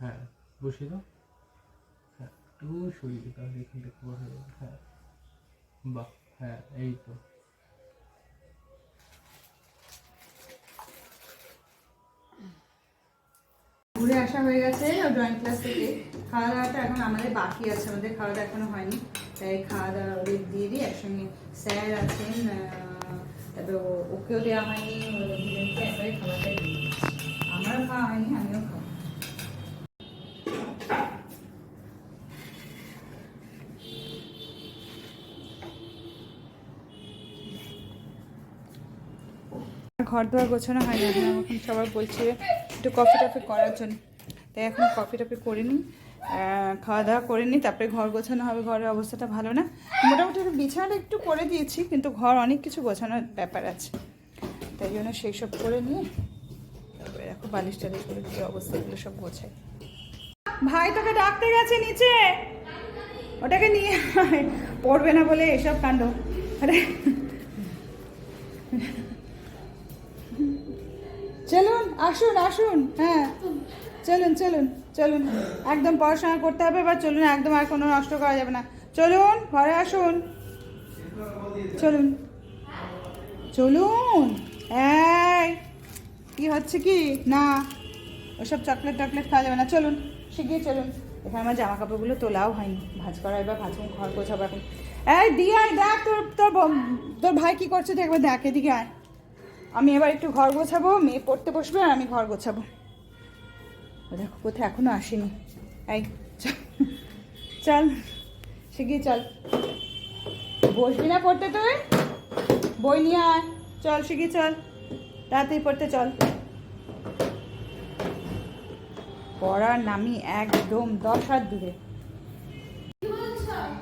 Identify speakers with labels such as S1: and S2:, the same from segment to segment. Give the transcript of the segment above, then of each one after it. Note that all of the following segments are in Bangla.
S1: হ্যাঁ বসিয়ে দাও। হ্যাঁ একটু সরিয়ে দিতে হবে এখানটা একটু বসে যাবে। হ্যাঁ বাহ হ্যাঁ এই তো।
S2: ঘুরে আসা হয়ে গেছে ড্রয়িং ক্লাস থেকে। খাওয়া দাওয়াটা এখন আমাদের বাকি আছে, আমাদের খাওয়া দাওয়া এখনও হয়নি। তাই খাওয়া দাওয়া ওদের দিয়ে দিই, একসঙ্গে স্যার আছেন তারপরে ওকেও দেওয়া হয়নি ও একবারে খাবারটা দিয়ে দিচ্ছি আমারও খাওয়া হয়নি, আমিও খাব। ঘর দোয়ার গোছানো হয় না এখন সবাই বলছে একটু কফি টফি করার জন্য। তাই এখন কফি টফি করে নিই খাওয়া দাওয়া করে নিই, তারপরে ঘর গোছানো হবে, ঘরের অবস্থাটা ভালো না। মোটামুটি বিছানাটা একটু করে দিয়েছি, কিন্তু ঘর অনেক কিছু গোছানোর ব্যাপার আছে। তাই জন্য সেই সব করে নিয়ে তারপরে বালিশ টালিশ করে কী অবস্থা, এগুলো সব গোছাই। ভাই, তোকে ডাকতে গেছে নিচে। ওটাকে নিয়ে। পড়বে না বলে এসব কাণ্ড। আরে আসুন আসুন। হ্যাঁ। চলুন চলুন চলুন। একদম পড়াশোনা করতে হবে বা চলুন, একদম আর কোনো নষ্ট করা যাবে না। চলুন, ঘরে আসুন। চলুন। চলুন। এই, কি হচ্ছে কি? না, ওসব চকলেট টকলেট খাওয়া যাবে না। চলুন শিখিয়ে চলুন। এখানে আমার জামা কাপড়গুলো তোলাও হয়নি। ভাজ করা এবার ভাজ ঘর গোছাবো এখন। এই দিয়ে দেখ তোর তোর তোর ভাই কি করছে, তুই একবার দেখ, এদিকে আয়। আমি এবার একটু ঘর গোছাবো, মেয়ে পড়তে বসবে আর আমি ঘর গোছাবো। দেখো, কোথায় এখনও আসেনি। এই, চল চল শিগগির চল। বসবি না পড়তে তুই? বই নিয়ে আয়। চল শিগগির চল। তাড়াতাড়ি পড়তে চল। পড়ার নামি একদম দশ হাত দূরে।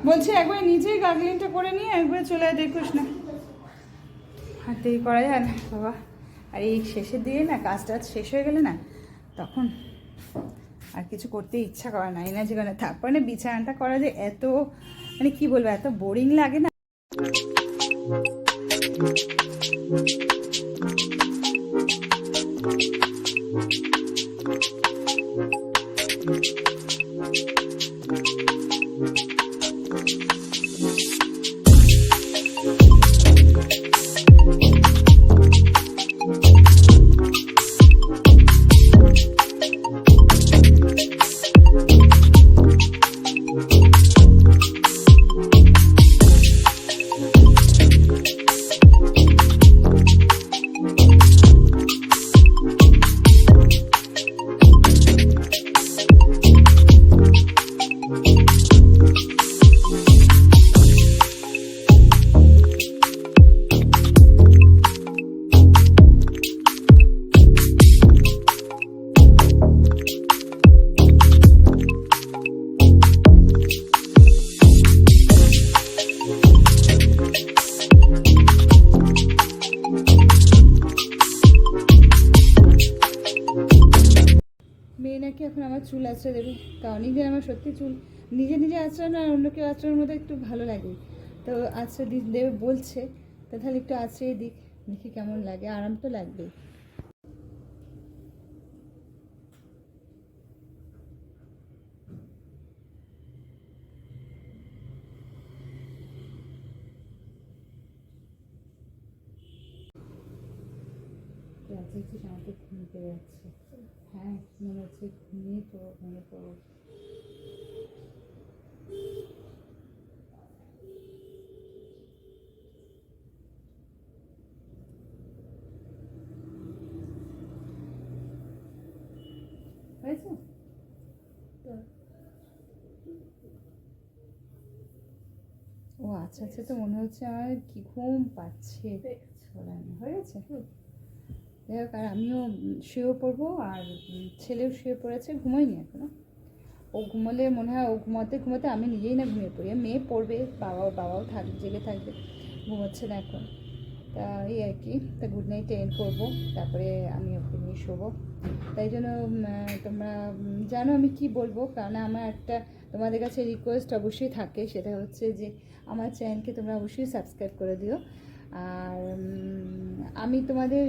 S2: বলছি, একবার নিজেই গাগলিংটা করে নিয়ে একবার চলে দেখিস না। দেরি করা যায় না, বাবা। আর এই শেষের দিকে না কাজ টাজ শেষ হয়ে গেলে না তখন আর কিছু করতে ইচ্ছা করে না এনার্জি করে না। তারপরে বিছানাটা করা যে এত মানে কি বলব, এত বোরিং লাগে না। আমার চুল আঁচড়ে দেবে। তা অনেকদিন আমার সত্যি চুল নিজে নিজে আঁচড়ানো আর অন্য কেউ আঁচড়ানোর মধ্যে একটু ভালো লাগে। তো আঁচড়ে দেবে বলছে। তা তাহলে একটু আঁচড়িয়ে দিক, দেখি কেমন লাগে। আরাম তো লাগবে রাজের আমাকে ঘুম পেয়ে যাচ্ছে। হ্যাঁ মনে হচ্ছে ঘুমিয়ে তো মনে পড়ো। হয়েছে? ও আচ্ছা আচ্ছা তো মনে হচ্ছে আমার কি ঘুম পাচ্ছে। হয়ে গেছে যাই হোক, আর আমিও শুয়েও পড়ব, আর ছেলেও শুয়ে পড়েছে, ঘুমোয়নি এখনও। ও ঘুমোলে মনে হয় ও ঘুমাতে ঘুমাতে আমি নিজেই না ঘুমিয়ে পড়ি। মেয়ে পড়বে, বাবাও বাবাও থাকবে জেগে থাকবে, ঘুমোচ্ছে না এখন। তা এই আর কি, তা গুড নাইট এন্ড করব, তারপরে আমি ওকে নিয়ে শোবো। তাই জন্য তোমরা জানো আমি কি বলব, কারণ আমার একটা তোমাদের কাছে রিকোয়েস্ট অবশ্যই থাকে, সেটা হচ্ছে যে আমার চ্যানেলকে তোমরা অবশ্যই সাবস্ক্রাইব করে দিও। আর আমি তোমাদের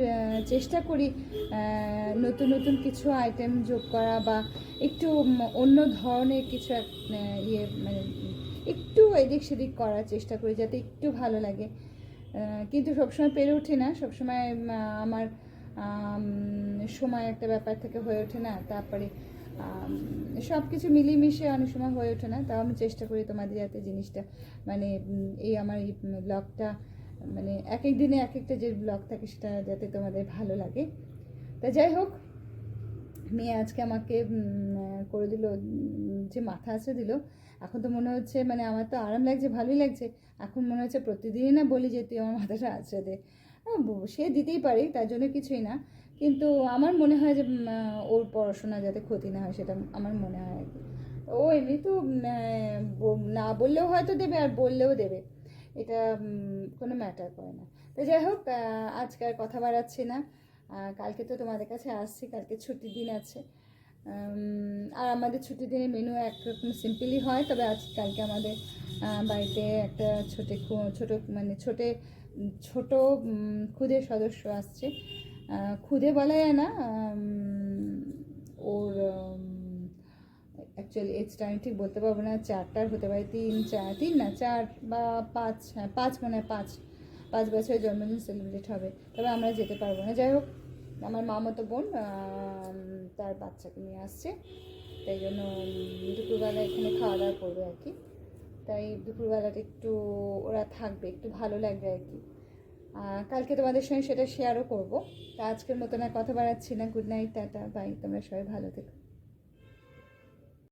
S2: চেষ্টা করি নতুন নতুন কিছু আইটেম যোগ করা বা একটু অন্য ধরনের কিছু ইয়ে মানে একটু এদিক সেদিক করার চেষ্টা করি যাতে একটু ভালো লাগে। কিন্তু সবসময় পেরে উঠি না। সবসময় আমার সময় একটা ব্যাপার থেকে হয়ে ওঠে না। তারপরে সব কিছু মিলিমিশে অনেক সময় হয়ে ওঠে না। তাও আমি চেষ্টা করি তোমাদের যাতে জিনিসটা মানে এই আমার এই ব্লগটা মানে এক এক দিনে এক একটা যে ব্লগ থাকে সেটা যাতে তোমাদের ভালো লাগে। তা যাই হোক, মেয়ে আজকে আমাকে করে দিল যে মাথা আছে দিল। এখন তো মনে হচ্ছে মানে আমার তো আরাম লাগছে, ভালোই লাগছে। এখন মনে হচ্ছে প্রতিদিনই না বলি যে, তুই আমার মাথাটা আছড়ে দে। সে দিতেই পারি, তার জন্য কিছুই না। কিন্তু আমার মনে হয় যে ওর পড়াশোনা যাতে ক্ষতি না হয়, সেটা আমার মনে হয়। ও এমনি তো না বললেও হয়তো দেবে, আর বললেও দেবে। এটা কোনো ম্যাটার করে না। তো যাই হোক আজকে আর কথা বাড়াচ্ছি না। কালকে তো তোমাদের কাছে আসছি, কালকে ছুটির দিন আছে। আর আমাদের ছুটির দিনে মেনু একরকম সিম্পলই হয়, তবে আজ, কালকে আমাদের বাড়িতে একটা ছোটে ছোট মানে ছোটে, ছোট খুদে সদস্য আসছে। খুদে বলা যায় না ওর অ্যাকচুয়ালি এজটা আমি ঠিক বলতে পারব না, চারটার হতে পারে, তিন, চার, তিন না, চার বা পাঁচ হ্যাঁ পাঁচ মানে হয়, পাঁচ। পাঁচ বছরের জন্মদিন সেলিব্রেট হবে, তবে আমরা যেতে পারব না। যাই হোক, আমার মামাতো বোন তার বাচ্চাকে নিয়ে আসছে, তাই জন্য দুপুরবেলা এখানে খাওয়া দাওয়া করবে আর কি। তাই দুপুরবেলাটা একটু ওরা থাকবে, একটু ভালো লাগবে আর কি। কালকে তোমাদের সঙ্গে সেটা শেয়ারও করব। তা আজকের মতন আর কথা বাড়াচ্ছি না। গুড নাইট টাটা বাই তোমরা সবাই ভালো থেকো।